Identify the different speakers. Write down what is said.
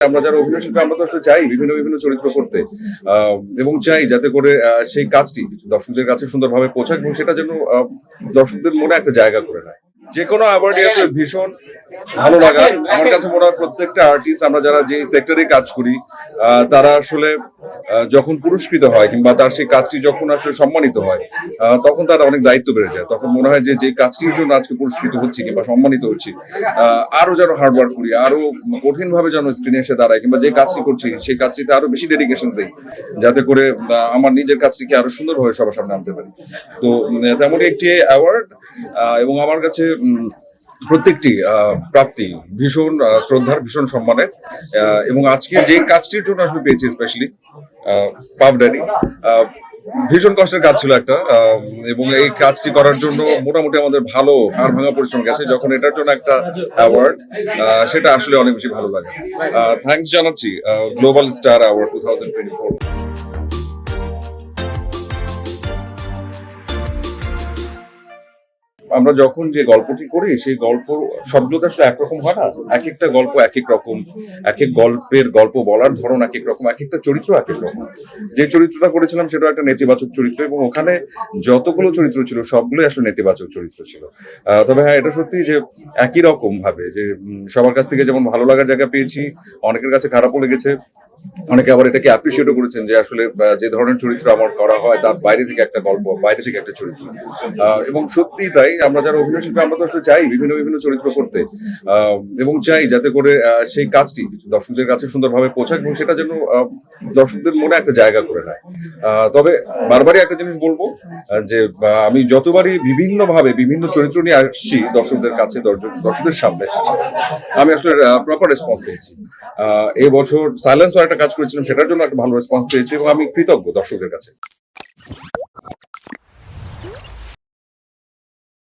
Speaker 1: আমরা যারা অভিনয় শিল্পী, আমরা তো আসলে চাই বিভিন্ন বিভিন্ন চরিত্র করতে। এবং চাই যাতে করে সেই কাজটি দর্শকদের কাছে সুন্দরভাবে পৌঁছায় এবং সেটা যেন দর্শকদের মনে একটা জায়গা করে নেয়। যে কোনো অ্যাওয়ার্ডই আসলে ভীষণ ভালো লাগা আমার কাছে মনে হয় প্রত্যেকটা আর্টিস্ট আমরা যারা যে সেক্টরে কাজ করি তারা আসলে যখন পুরস্কৃত হয় কিংবা তার সেই কাজটি যখন আসলে সম্মানিত হয় তখন তার অনেক দায়িত্ব বেড়ে যায়। তখন মনে হয় যে যে কাজটির জন্য আজকে পুরস্কৃত হচ্ছে কিংবা সম্মানিত হচ্ছে আহ, আরও যেন হার্ড ওয়ার্ক করি আরও কঠিন ভাবে যেন স্ক্রিনে এসে দাঁড়ায় কিংবা যে কাজটি করছি সেই কাজটিতে আরও বেশি ডেডিকেশন দেই যাতে করে আমার নিজের কাজটিকে আরও সুন্দরভাবে সবার সামনে আনতে পারি। তো তেমনই একটি অ্যাওয়ার্ড এবং আমার কাছে প্রত্যেকটি প্রাপ্তি ভীষণ শ্রদ্ধার, ভীষণ সম্মানের। এবং আজকে যে কাজটির জন্য আসলে পেয়েছি স্পেশালি ড্যাডি ভীষণ কষ্টের কাজ ছিল একটা এবং এই কাজটি করার জন্য মোটামুটি আমাদের ভালো হাড় ভাঙা পরিশ্রম গেছে, যখন এটার জন্য একটা অ্যাওয়ার্ড সেটা আসলে অনেক বেশি ভালো লাগে। থ্যাংকস জানাচ্ছি global star award two thousand twenty four আমরা যখন যে গল্পটি করি, সেই গল্প তো আসলে একরকম হয় না। এক একটা গল্প এক এক রকম এক এক গল্পের গল্প বলার ধরন এক এক রকম এক একটা চরিত্র এক এক রকম। যে চরিত্রটা করেছিলাম সেটা একটা নেতিবাচক চরিত্র এবং ওখানে যতগুলো চরিত্র ছিল, সবগুলোই আসলে নেতিবাচক চরিত্র ছিল। তবে হ্যাঁ এটা সত্যি যে একই রকম ভাবে যে সবার কাছ থেকে যেমন ভালো লাগার জায়গা পেয়েছি, অনেকের কাছে খারাপও লেগেছে অনেকে আবার এটাকে অ্যাপ্রিসিয়েটও করেছেন যে আসলে যে ধরনের চরিত্র আমার করা হয়, তার বাইরে থেকে একটা গল্প, বাইরে থেকে একটা চরিত্র। এবং সত্যি তাই, আমরা যারা অভিনয় শিল্পী, আমরা তো আসলে চাই বিভিন্ন বিভিন্ন চরিত্র করতে। এবং চাই যাতে করে সেই কাজটি দর্শকদের কাছে সুন্দরভাবে পৌঁছাক এবং সেটা যেন দর্শকদের মনে একটা জায়গা করে নেয়। তবে বারবারই একটা জিনিস বলব যে আমি যতবারই বিভিন্ন ভাবে বিভিন্ন চরিত্র নিয়ে আসছি দর্শকদের কাছে দর্শক- দর্শকদের সামনে, আমি আসলে প্রপার রেসপন্স পেয়েছি। এবছর বছর সাইলেন্স একটা কাজ করেছিলাম, সেটার জন্য একটা ভালো রেসপন্স পেয়েছি এবং আমি কৃতজ্ঞ দর্শকদের কাছে।